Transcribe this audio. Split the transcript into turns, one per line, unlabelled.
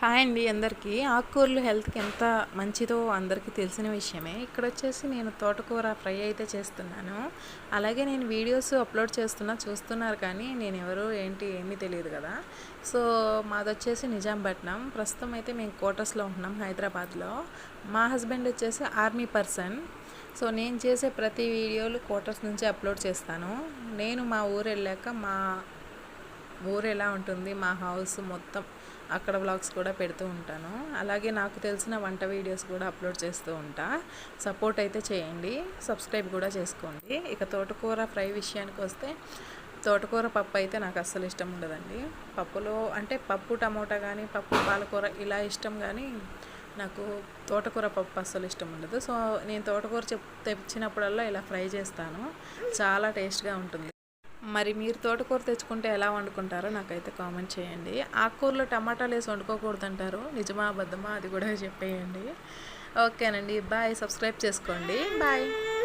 Hi అండి అందరికీ. ఆకుకూరలు హెల్త్కి ఎంత మంచిదో అందరికీ తెలిసిన విషయమే. ఇక్కడ వచ్చేసి నేను తోటకూర ఫ్రై అయితే చేస్తున్నాను. అలాగే నేను వీడియోస్ అప్లోడ్ చేస్తున్నా చూస్తున్నారు కానీ నేను ఎవరు ఏంటి ఏమీ తెలియదు కదా. సో మాది వచ్చేసి నిజాంపట్నం. ప్రస్తుతం అయితే మేము క్వార్టర్స్లో ఉంటున్నాం హైదరాబాద్లో. మా హస్బెండ్ వచ్చేసి ఆర్మీ పర్సన్. సో నేను చేసే ప్రతి వీడియోలు క్వార్టర్స్ నుంచి అప్లోడ్ చేస్తాను. నేను మా ఊరు వెళ్ళాక మా ఊరు ఎలా ఉంటుంది మా హౌస్ మొత్తం అక్కడ వ్లాగ్స్ కూడా పెడుతూ ఉంటాను. అలాగే నాకు తెలిసిన వంట వీడియోస్ కూడా అప్లోడ్ చేస్తూ ఉంటా. సపోర్ట్ అయితే చేయండి సబ్స్క్రైబ్ కూడా చేసుకోండి. ఇక తోటకూర ఫ్రై విషయానికి వస్తే తోటకూర పప్పు అయితే నాకు అస్సలు ఇష్టం ఉండదండి. పప్పులో అంటే పప్పు టమోటా కానీ పప్పు పాలకూర ఇలా ఇష్టం కానీ నాకు తోటకూర పప్పు అస్సలు ఇష్టం ఉండదు. సో నేను తోటకూర చెప్ తెచ్చినప్పుడల్లా ఇలా ఫ్రై చేస్తాను. చాలా టేస్ట్గా ఉంటుంది. మరి మీరు తోటకూర తెచ్చుకుంటే ఎలా వండుకుంటారో నాకైతే కామెంట్ చేయండి. ఆకుకూరలో టమాటాలు వేసి వండుకోకూడదు అంటారు నిజమా అబద్ధమా అది కూడా చెప్పేయండి. ఓకేనండి బాయ్. సబ్స్క్రైబ్ చేసుకోండి. బాయ్.